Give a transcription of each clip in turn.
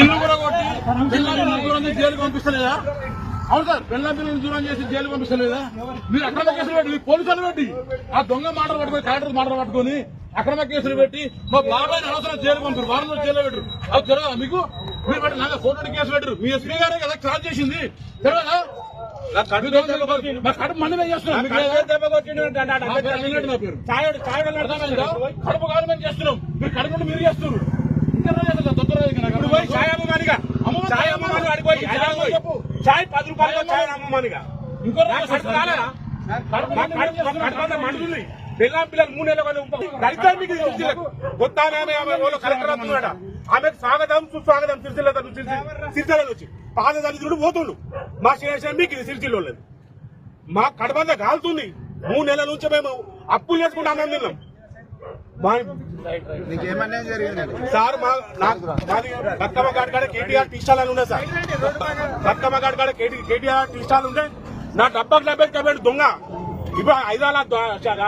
ఇల్లు కూడా కొట్టి పిల్లల పిల్లలు దూరం చేసి జైలుకి పంపిస్తలేదా? అవును సార్ పిల్లల పిల్లలు దూరం చేసి జైలుకి పంపిస్తలేదా? మీరు అక్రమ కేసులు పెట్టి మీరు పోలీసులు పెట్టి ఆ దొంగ మాటలు పట్టుకొని కలెక్టర్ మాటలు పట్టుకొని అక్రమ కేసులు పెట్టి మా బాబాయ్ అనవసరం జైలు పంపారు వారం రోజులు జైలు పెట్టరు. అది తెలియదా మీకు? మీరు పెట్టి నాకు ఫోటో కేసు పెట్టరు. మీ ఎస్పీ గారే కదా క్రాస్ చేసింది. మా కడుపు మండలం చేస్తున్నాం? కడుపు మేము చేస్తున్నాం. మీరు కడుపు మీరు చేస్తున్నారు ఇంకెవరో చేస్తారు, తొందరగా ఇంకా నాకు పోయి చాయ్ అమ్మమానిగా అమ్మమ్మ చాయ్ పది రూపాయలు చాయ్ ఇంకో మండుతుంది. పిల్లల పిల్లలు మూడు నెలలు. దళితులు మీకు ఆమె వాళ్ళు కలెక్టర్ అవుతున్నాడ? ఆమెకు స్వాగతం సుస్వాగతం సిరిసిల్ల సిరిసిల్ల నుంచి పాద దళితుడు పోతుండు. మా శేషం మీకు సిరిసిల్ల మా కడబంద కాలుతుంది మూడు నెలల నుంచి మేము అప్పులు చేసుకుంటూ అన్నం తిన్నాం. సార్ మా నాకు మాది బతుకమ్మ గాడి కాడ కేటీఆర్ టీ స్టాల్ అని ఉన్నాయి సార్. బతుకమ్మ గాడి కాడ కేటీఆర్ టీ స్టాల్ ఉంటే నా డబ్బాకి డబ్బా పెట్టి దొంగ. ఇప్పుడు ఐదాల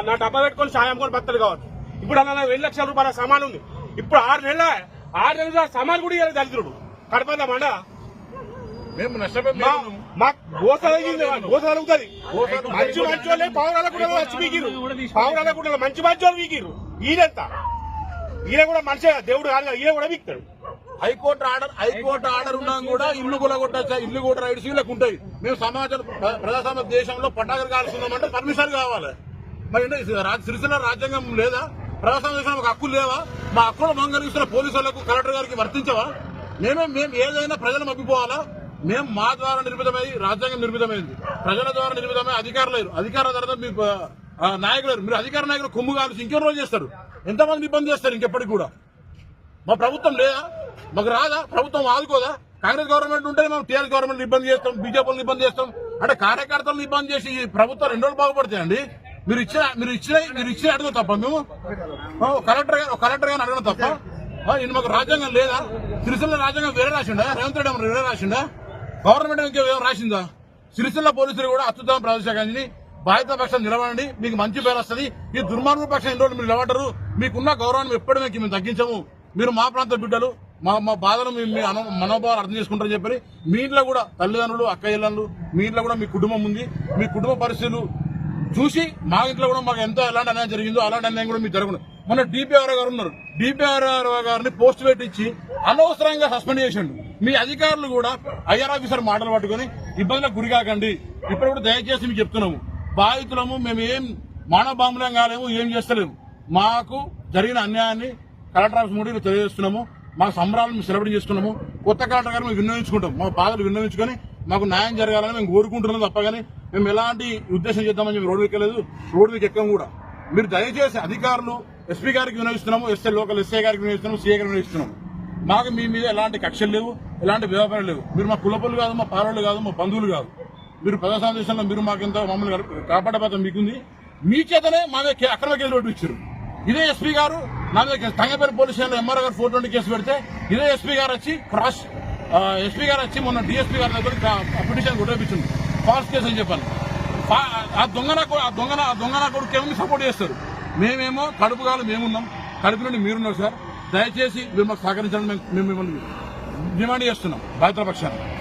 నా డబ్బా పెట్టుకొని సాయం కొని బత్తలు కావచ్చు. ఇప్పుడు అలా రెండు లక్షల రూపాయల సామాన్ ఉంది. ఇప్పుడు ఆరు నెలల ఆరు నెలల సామాన్ కూడా ఇవ్వాలి దళితుడు. కడపంద మండ మేము నష్టపోయి మా మా గోస తగిలింది గోస మంచి మంచి వాళ్ళే పావురాల కూడా వచ్చి వీకిరు పావురాల కూడా మంచి మంచి వాళ్ళు వీకిరు ఈయనెంత? ఈయన కూడా మనిషి దేవుడు కాదు ఈయన కూడా వీక్తాడు high court order high court order ఉన్నా కూడా ఇల్లు కూడా కొట్టచ్చా ఇల్లు కూడా రైట్స్ వీళ్ళకి ఉంటాయి. మేము సమాజం ప్ర- ప్రజాస్వామ్య దేశంలో పట్టాకలు కాల్చుకుందామంటే పర్మిషన్ కావాలి. మరి సిరిసిల్ల రాజ్యాంగం లేదా? ప్రజాస్వామ్య దేశంలో ఒక హక్కులు లేవా? మా హక్కులు భంగలిస్తున్న పోలీసు వాళ్ళకు కలెక్టర్ గారికి వర్తించవా? మేమే మేము ఏదైనా ప్రజలు మప్పిపోవాలా మేము మా ద్వారా నిర్మితమై రాజ్యాంగం నిర్మితమైంది. ప్రజల ద్వారా నిర్మితమై అధికారులు లేరు. అధికారుల తర్వాత మీ నాయకులు మీరు అధికార నాయకులు కొమ్ము కాల్చి ఇంకెన్ని రోజు చేస్తారు? ఎంతమంది ఇబ్బంది చేస్తారు ఇంకెప్పటికి కూడా? మా ప్రభుత్వం లేదా? మాకు రాదా? ప్రభుత్వం ఆదుకోదా? కాంగ్రెస్ గవర్నమెంట్ ఉంటే మేము టీఆర్ఎస్ గవర్నమెంట్ ఇబ్బంది చేస్తాం బీజేపీని ఇబ్బంది చేస్తాం. అంటే కార్యకర్తలను ఇబ్బంది చేసి ఈ ప్రభుత్వం రెండు రోజులు బాగుపడతాయండి. మీరు ఇచ్చిన మీరు ఇచ్చిన మీరు ఇచ్చిన అడగడం తప్ప మేము ఓ, కలెక్టర్ గారు కలెక్టర్ గారిని అడగడం తప్ప ఆ, మాకు రాజ్యాంగం లేదా? సిరిసిల్ల రాజ్యాంగం వేరే రాసిండా? రేవంత్ రెడ్డి వేరే రాసిండా? గవర్నమెంట్ ఇంకేం రాసిందా? సిరిసిల్ల పోలీసులు కూడా అత్యుత్తమ ప్రదర్శకాన్ని బాధిత పక్షం నిలబడండి మీకు మంచి పేరు వస్తుంది. ఈ దుర్మార్గ పక్షం ఎన్ని రోజులు మీరు నిలబడరు మీకున్న గౌరవాన్ని ఎప్పటికీ మేము తగ్గించము. మీరు మా ప్రాంత బిడ్డలు మా మా బాధను మీ మనోభావాలు అర్థం చేసుకుంటారని చెప్పి మీ ఇంట్లో కూడా తల్లిదండ్రులు అక్కయ్యలు మీ ఇంట్లో కూడా మీ కుటుంబం ఉంది. మీ కుటుంబ పరిస్థితులు చూసి మా ఇంట్లో కూడా మాకు ఎంత ఎలాంటి అన్యాయం జరిగిందో అలాంటి అన్యాయం కూడా మీకు జరగదు మొన్న డిపిఆర్ గారు ఉన్నారు. డిపిఆర్ గారిని పోస్ట్ పెట్టించి అనవసరంగా సస్పెండ్ చేసిండు. మీ అధికారులు కూడా ఐఆర్ ఆఫీసర్ మాటలు పట్టుకొని ఇబ్బందులకు గురి కాకండి. ఇప్పుడు కూడా దయచేసి మీకు చెప్తున్నాము. బాధితులము మేము ఏం మానవ బాంబులం కాలేము ఏం చేస్తలేము. మాకు జరిగిన అన్యాయాన్ని కలెక్టర్ ఆఫీస్ ముందు తెలియజేస్తున్నాము. మా సంబరాలను మేము సెలబ్రేట్ చేసుకున్నాము. కొత్త కలెక్టర్ గారు మేము విన్నవించుకుంటాం మా బాధలు విన్నవించుకొని మాకు న్యాయం జరగాలని మేము కోరుకుంటున్నాం తప్ప కానీ మేము ఎలాంటి ఉద్దేశం చేద్దామని చెప్పి రోడ్డు ఎక్కలేదు. రోడ్డు మీకు ఎక్కం కూడా. మీరు దయచేసి అధికారులు ఎస్పీ గారికి వినవిస్తున్నాము ఎస్ఐ లోకల్ ఎస్ఐ గారికి వినవిస్తున్నాము సీఏ గారికి వినియోగిస్తున్నాము. మాకు మీ మీద ఎలాంటి కక్షలు లేవు ఎలాంటి వ్యాపారాలు లేవు. మీరు మా కులపలు కాదు మా పారోళ్ళు కాదు మా బంధువులు కాదు. మీరు ప్రజాస్వామ్య దేశంలో మీరు మాకు ఎంత మమ్మల్ని కాపాడే మీకుంది. మీ చేతనే మా మీద అక్రమ కేసులు పెట్టించారు. ఇదే ఎస్పీ గారు నా మీద తంగపేరు పోలీస్ స్టేషన్లో ఎంఆర్ గారు ఫోర్ ట్వంటీ కేసు పెడితే ఇదే ఎస్పీ గారు వచ్చి క్రాస్ ఎస్పీ గారు వచ్చి మొన్న డిఎస్పీ గారి దగ్గర పిటిషన్ కొట్టేపించింది ఫాల్స్ కేసు అని చెప్పాను ఆ దొంగన ఆ దొంగన ఆ దొంగన కొడుకు ఏమో సపోర్ట్ చేస్తారు? మేమేమో కడుపు కాలు మేమున్నాం. కడుపు నుండి మీరున్నారు సార్. దయచేసి మీరు మాకు మేము మేము మిమ్మల్ని డిమాండ్ చేస్తున్నాం బాధితుల పక్షాన్ని